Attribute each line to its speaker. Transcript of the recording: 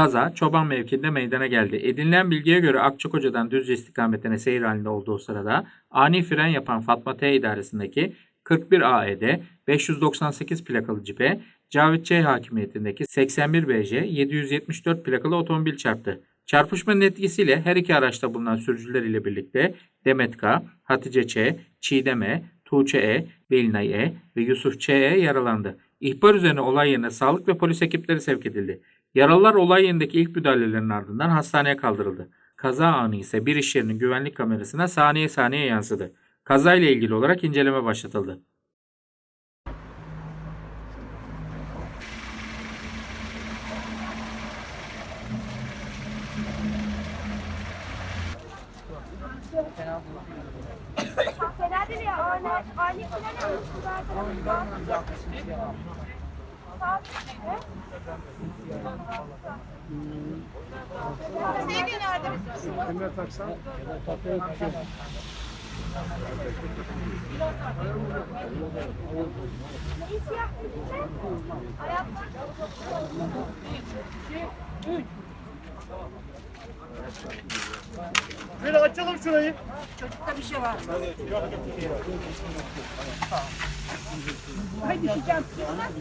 Speaker 1: Kaza Çoban mevkiinde meydana geldi. Edinilen bilgiye göre Akçakoca'dan Düzce istikametine seyir halinde olduğu sırada ani fren yapan Fatma T idaresindeki 41 AED 598 plakalı cipe Cavit Ç hakimiyetindeki 81 BJ 774 plakalı otomobil çarptı. Çarpışmanın etkisiyle her iki araçta bulunan sürücüler ile birlikte Demet K, Hatice Ç, Çiğdem E, Tuğçe E, Belinay E ve Yusuf Ç E yaralandı. İhbar üzerine olay yerine sağlık ve polis ekipleri sevk edildi. Yaralılar olay yerindeki ilk müdahalelerin ardından hastaneye kaldırıldı. Kaza anı ise bir iş yerinin güvenlik kamerasına saniye saniye yansıdı. Kazayla ilgili olarak inceleme başlatıldı.
Speaker 2: Sevgi nerede bizim?
Speaker 3: Emre taksan.
Speaker 2: Gidince? Ayaklar.
Speaker 3: Böyle açalım şurayı.
Speaker 2: Ay düşeceğim. Nasıl